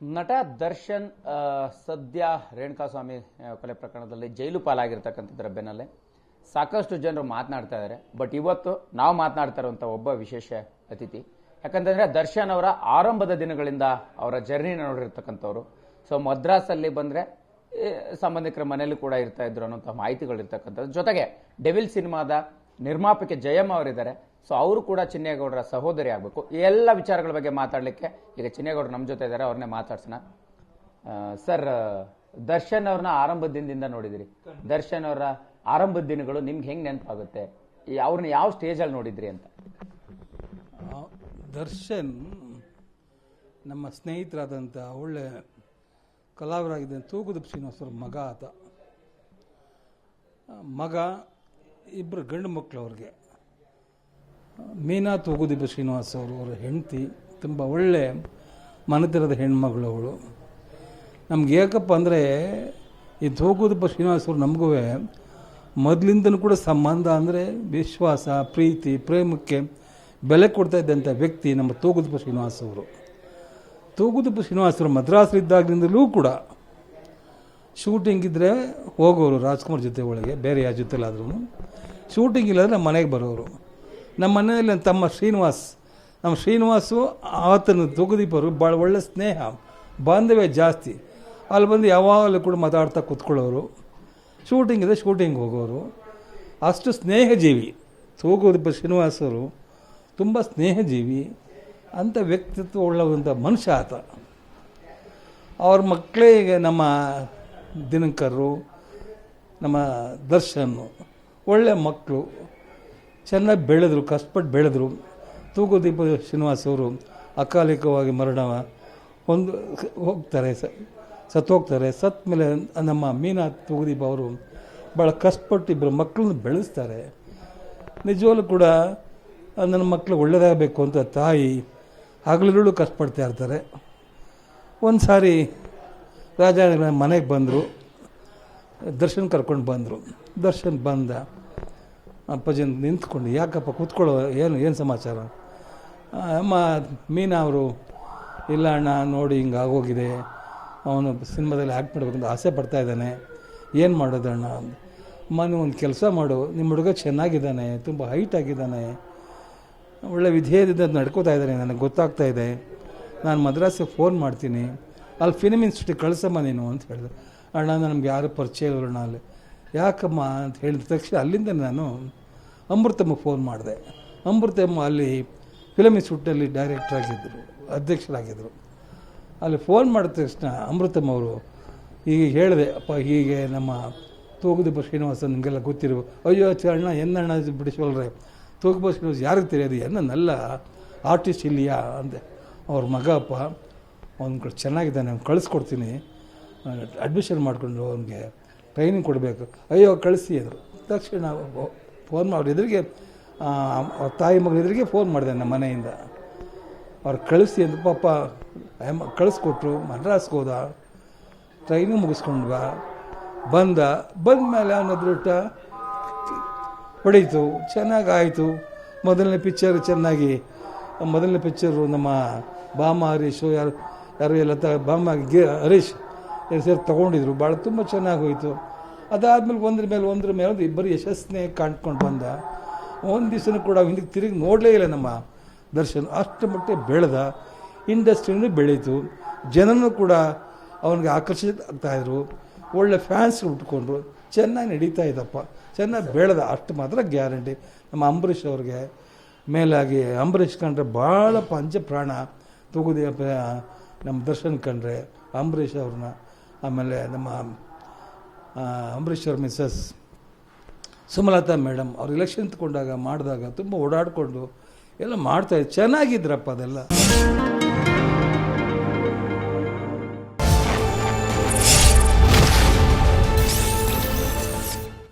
ನಟ ದರ್ಶನ್ ಸದ್ಯ ರೇಣುಕಾಸ್ವಾಮಿ ಸ್ವಾಮಿ ಕೊಲೆ ಪ್ರಕರಣದಲ್ಲಿ ಜೈಲು ಪಾಲಾಗಿರ್ತಕ್ಕಂಥದ್ರ ಬೆನ್ನಲ್ಲೇ ಸಾಕಷ್ಟು ಜನರು ಮಾತನಾಡ್ತಾ ಇದ್ದಾರೆ ಬಟ್ ಇವತ್ತು ನಾವು ಮಾತನಾಡ್ತಾ ಇರುವಂಥ ಒಬ್ಬ ವಿಶೇಷ ಅತಿಥಿ. ಯಾಕಂತಂದ್ರೆ ದರ್ಶನ್ ಅವರ ಆರಂಭದ ದಿನಗಳಿಂದ ಅವರ ಜರ್ನಿ ನೋಡಿರ್ತಕ್ಕಂಥವ್ರು. ಸೊ ಮದ್ರಾಸಲ್ಲಿ ಬಂದ್ರೆ ಸಂಬಂಧಿಕರ ಮನೆಯಲ್ಲೂ ಕೂಡ ಇರ್ತಾ ಇದ್ರು ಅನ್ನೋಂಥ ಮಾಹಿತಿಗಳು ಇರ್ತಕ್ಕಂಥದ್ದು ಜೊತೆಗೆ ಡೆವಿಲ್ ಸಿನಿಮಾದ ನಿರ್ಮಾಪಕಿ ಜಯಮ್ಮ ಅವರಿದ್ದಾರೆ. ಸೊ ಅವರು ಕೂಡ ಚಿನ್ನೇಗೌಡರ ಸಹೋದರಿ ಆಗಬೇಕು. ಎಲ್ಲ ವಿಚಾರಗಳ ಬಗ್ಗೆ ಮಾತಾಡಲಿಕ್ಕೆ ಈಗ ಚಿನ್ನೇಗೌಡರು ನಮ್ಮ ಜೊತೆ ಇದ್ದಾರೆ ಅವ್ರನ್ನೇ ಮಾತಾಡ್ಸೋಣ. ಸರ್ ದರ್ಶನ್ ಅವ್ರನ್ನ ಆರಂಭದ ದಿನದಿಂದ ನೋಡಿದಿರಿ. ದರ್ಶನ್ ಅವರ ಆರಂಭದ ದಿನಗಳು ನಿಮ್ಗೆ ಹೆಂಗೆ ನೆನಪಾಗುತ್ತೆ? ಅವ್ರನ್ನ ಯಾವ ಸ್ಟೇಜಲ್ಲಿ ನೋಡಿದ್ರಿ ಅಂತ? ದರ್ಶನ್ ನಮ್ಮ ಸ್ನೇಹಿತರಾದಂಥ ಒಳ್ಳೆ ಕಲಾವಿದರಾಗಿದ್ದ ತೂಗುದ ಶ್ರೀನಿವಾಸರ ಮಗ ಆತ. ಮಗ ಇಬ್ಬರು ಗಂಡು ಮಕ್ಕಳು ಅವ್ರಿಗೆ. ಮೀನಾ ತೂಗುದೀಪ ಶ್ರೀನಿವಾಸ್ ಅವರು, ಅವರ ಹೆಂಡತಿ, ತುಂಬ ಒಳ್ಳೆ ಮನೆತಿರದ ಹೆಣ್ಮಗಳು ಅವಳು. ನಮ್ಗೆ ಏಕಪ್ಪ ಅಂದರೆ, ಈ ತೂಗುದೀಪ ಶ್ರೀನಿವಾಸ್ ಅವರು ನಮಗೂ ಮೊದಲಿಂದನೂ ಕೂಡ ಸಂಬಂಧ ಅಂದರೆ ವಿಶ್ವಾಸ, ಪ್ರೀತಿ, ಪ್ರೇಮಕ್ಕೆ ಬೆಲೆ ಕೊಡ್ತಾ ಇದ್ದಂಥ ವ್ಯಕ್ತಿ ನಮ್ಮ ತೂಗುದೀಪ ಶ್ರೀನಿವಾಸ್ ಅವರು. ತೂಗುದೀಪ ಶ್ರೀನಿವಾಸರು ಮದ್ರಾಸಲ್ಲಿದ್ದಾಗಲಿಂದಲೂ ಕೂಡ ಶೂಟಿಂಗ್ ಇದ್ದರೆ ಹೋಗೋರು ರಾಜ್ಕುಮಾರ್ ಜೊತೆ ಒಳಗೆ, ಬೇರೆ ಯಾರ ಜೊತೆಲಾದ್ರೂ ಶೂಟಿಂಗ್ ಇಲ್ಲಾದ್ರೆ ಮನೆಗೆ ಬರೋರು. ನಮ್ಮ ಮನೆಯಲ್ಲಿ ತಮ್ಮ ಶ್ರೀನಿವಾಸ್, ನಮ್ಮ ಶ್ರೀನಿವಾಸು ಆತನ ತೂಗುದೀಪರು ಭಾಳ ಒಳ್ಳೆ ಸ್ನೇಹ, ಬಾಂಧವ್ಯ ಜಾಸ್ತಿ. ಅಲ್ಲಿ ಬಂದು ಯಾವಾಗಲೂ ಕೂಡ ಮಾತಾಡ್ತಾ ಕೂತ್ಕೊಳ್ಳೋರು. ಶೂಟಿಂಗ್ ಇದೆ ಶೂಟಿಂಗ್ ಹೋಗೋರು. ಅಷ್ಟು ಸ್ನೇಹಜೀವಿ. ತೂಗುದೀಪ ಶ್ರೀನಿವಾಸರು ತುಂಬ ಸ್ನೇಹಜೀವಿ ಅಂಥ ವ್ಯಕ್ತಿತ್ವ ಉಳ್ಳವಂಥ ಮನುಷ್ಯ ಆತ. ಅವ್ರ ಮಕ್ಕಳಿಗೆ ನಮ್ಮ ದಿನಕರು, ನಮ್ಮ ದರ್ಶನ್, ಒಳ್ಳೆ ಮಕ್ಕಳು ಚೆನ್ನಾಗಿ ಬೆಳೆದರು, ಕಷ್ಟಪಟ್ಟು ಬೆಳೆದ್ರು. ತೂಗುದೀಪ ಶ್ರೀನಿವಾಸ್ ಅವರು ಅಕಾಲಿಕವಾಗಿ ಮರಣ ಒಂದು ಹೋಗ್ತಾರೆ ಸತ್ತು ಹೋಗ್ತಾರೆ. ಸತ್ತ ಮೇಲೆ ನಮ್ಮ ಮೀನಾ ತೂಗುದೀಪ ಅವರು ಭಾಳ ಕಷ್ಟಪಟ್ಟು ಇಬ್ಬರು ಮಕ್ಕಳನ್ನ ಬೆಳೆಸ್ತಾರೆ. ನಿಜವಾಗ್ಲೂ ಕೂಡ ನನ್ನ ಮಕ್ಕಳು ಒಳ್ಳೆಯದಾಗಬೇಕು ಅಂತ ತಾಯಿ ಹಗಲಿರುಳು ಕಷ್ಟಪಡ್ತಾ ಇರ್ತಾರೆ. ಒಂದು ಸಾರಿ ರಾಜ ಮನೆಗೆ ಬಂದರು. ದರ್ಶನ್ ಕರ್ಕೊಂಡು ಬಂದರು. ದರ್ಶನ್ ಬಂದ. ಅಪ್ಪಾಜಿ ನಿಂತ್ಕೊಂಡು, ಯಾಕಪ್ಪ ಕೂತ್ಕೊಳ್ಳೋ ಏನು ಏನು ಸಮಾಚಾರ? ಅಮ್ಮ, ಮೀನಾ ಅವರು, ಇಲ್ಲ ಅಣ್ಣ, ನೋಡಿ ಹಿಂಗೆ ಆಗೋಗಿದೆ. ಅವನು ಸಿನಿಮಾದಲ್ಲಿ ಆ್ಯಕ್ಟ್ ಮಾಡಬೇಕಂತ ಆಸೆ ಪಡ್ತಾ ಇದ್ದಾನೆ. ಏನು ಮಾಡೋದು ಅಣ್ಣ? ಅಮ್ಮ ನೀವು ಒಂದು ಕೆಲಸ ಮಾಡು. ನಿಮ್ಮ ಹುಡುಗ ಚೆನ್ನಾಗಿದ್ದಾನೆ, ತುಂಬ ಹೈಟ್ ಆಗಿದ್ದಾನೆ. ಒಳ್ಳೆ ವಿಧೇಯದಿಂದ ನಡ್ಕೋತಾ ಇದ್ದಾನೆ, ನನಗೆ ಗೊತ್ತಾಗ್ತಾ ಇದೆ. ನಾನು ಮದ್ರಾಸಿಗೆ ಫೋನ್ ಮಾಡ್ತೀನಿ. ಅಲ್ಲಿ ಫಿಲ್ಮ್ ಇನ್ಸ್ಟಿಟ್ಯೂಟ್ ಕಳಿಸಮ್ಮ ನೀನು ಅಂತ ಹೇಳಿದೆ ಅಣ್ಣ ನಮ್ಗೆ ಯಾರು ಪರಿಚಯ ಇಲ್ಲಣ್ಣ ಅಲ್ಲಿ. ಯಾಕಮ್ಮ ಅಂತ ಹೇಳಿದ ತಕ್ಷಣ ಅಲ್ಲಿಂದ ನಾನು ಅಮೃತಮ್ಮ ಫೋನ್ ಮಾಡಿದೆ. ಅಮೃತಮ್ಮ ಅಲ್ಲಿ ಫಿಲಮ್ ಇನ್ಸ್ಟಿಟ್ಯೂಟಲ್ಲಿ ಡೈರೆಕ್ಟರ್ ಆಗಿದ್ದರು ಅಧ್ಯಕ್ಷರಾಗಿದ್ದರು ಅಲ್ಲಿ ಫೋನ್ ಮಾಡಿದ ತಕ್ಷಣ ಅಮೃತಮ್ಮ ಅವರು ಈಗ ಹೇಳಿದೆ, ಅಪ್ಪ, ಹೀಗೆ ನಮ್ಮ ತೂಗುದೀಪ ಶ್ರೀನಿವಾಸ ನಿಮಗೆಲ್ಲ ಗೊತ್ತಿರುವ ಅಯ್ಯೋ, ಛೆ, ಅಣ್ಣ ಎನ್ನಣ್ಣ ಬಿಡಿಸೋಲ್ರೆ ತೂಗುದೀಪ ಶ್ರೀನಿವಾಸ ಯಾರಿಗೆ ತಿಳಿಯೋದು? ಎನ್ನ ನಲ್ಲ ಆರ್ಟಿಸ್ಟ್ ಇಲ್ಲಿಯಾ? ಅಂದೆ. ಅವ್ರ ಮಗ, ಅಪ್ಪ ಅವ್ನು ಚೆನ್ನಾಗಿದ್ದಾನೆ ಅವ್ನು ಕಳಿಸ್ಕೊಡ್ತೀನಿ. ಅಡ್ಮಿಷನ್ ಮಾಡಿಕೊಂಡು ಅವ್ನಿಗೆ ಟ್ರೈನಿಂಗ್ ಕೊಡಬೇಕು. ಅಯ್ಯೋ, ಕಳಿಸಿ ಅಂದರು. ತಕ್ಷಣ ಫೋನ್ ಮಾಡಿ ಎದುರಿಗೆ ಅವ್ರ ತಾಯಿ ಮಗಳ ಎದುರಿಗೆ ಫೋನ್ ಮಾಡಿದೆ ನಮ್ಮ ಮನೆಯಿಂದ. ಅವ್ರು ಕಳಿಸಿ ಅಂತ ಪಾಪ ಕಳಿಸ್ಕೊಟ್ರು, ಮದ್ರಾಸ್ಗೆ ಹೋದ. ಟ್ರೈನಿಂಗ್ ಮುಗಿಸ್ಕೊಂಡ್ವ ಬಂದ. ಬಂದ ಮೇಲೆ ಅನ್ನೋದ್ರೂಟ ಹೊಡೀತು. ಚೆನ್ನಾಗಾಯಿತು. ಮೊದಲನೇ ಪಿಕ್ಚರ್ ಚೆನ್ನಾಗಿ, ಮೊದಲನೇ ಪಿಕ್ಚರು ನಮ್ಮ ಬಾಮ ಹರೀಶು, ಯಾರು ಯಾರು ಎಲ್ಲ ಬಾಮ ಗಿ ಹರೀಶ್. ಸೇರಿ ತೊಗೊಂಡಿದ್ರು, ಭಾಳ ತುಂಬ ಚೆನ್ನಾಗಿ ಹೋಯಿತು. ಅದಾದ್ಮೇಲೆ ಒಂದ್ರ ಮೇಲೆ ಒಂದ್ರ ಮೇಲೆ ಒಂದು ಇಬ್ಬರು ಯಶಸ್ಸನ್ನೇ ಕಾಣ್ಕೊಂಡು ಬಂದ. ಒಂದು ದಿವಸನೂ ಕೂಡ ಹಿಂದಕ್ಕೆ ತಿರುಗಿ ನೋಡಲೇ ಇಲ್ಲ ನಮ್ಮ ದರ್ಶನ್. ಅಷ್ಟು ಮಟ್ಟಿಗೆ ಬೆಳೆದ, ಇಂಡಸ್ಟ್ರಿನೂ ಬೆಳೀತು. ಜನನೂ ಕೂಡ ಅವನಿಗೆ ಆಕರ್ಷಿತ ಆಗ್ತಾಯಿದ್ರು ಒಳ್ಳೆ ಫ್ಯಾನ್ಸ್ ಉಟ್ಕೊಂಡ್ರು. ಚೆನ್ನಾಗಿ ನಡೀತಾ ಇದ್ದಪ್ಪ ಚೆನ್ನಾಗಿ ಬೆಳೆದ, ಅಷ್ಟು ಮಾತ್ರ ಗ್ಯಾರಂಟಿ. ನಮ್ಮ ಅಂಬರೀಷ್ ಅವ್ರಿಗೆ ಮೇಲಾಗಿ, ಅಂಬರೀಷ್ ಕಂಡ್ರೆ ಭಾಳ ಪಂಚ ಪ್ರಾಣ ನಮ್ಮ ದರ್ಶನ್ ಕಂಡ್ರೆ ಅಂಬರೀಷ್ ಅವ್ರನ್ನ. ಆಮೇಲೆ ನಮ್ಮ ಅಂಬರೀಶ್ವರ್ ಮಿಸಸ್ ಮಿಸ್ಸಸ್ ಸುಮಲತಾ ಮೇಡಮ್ ಅವ್ರು ಎಲೆಕ್ಷನ್ ತಗೊಂಡಾಗ ಮಾಡಿದಾಗ ತುಂಬ ಓಡಾಡಿಕೊಂಡು ಎಲ್ಲ ಮಾಡ್ತಾಯಿದ್ರು ಚೆನ್ನಾಗಿದ್ರಪ್ಪ ಅದೆಲ್ಲ.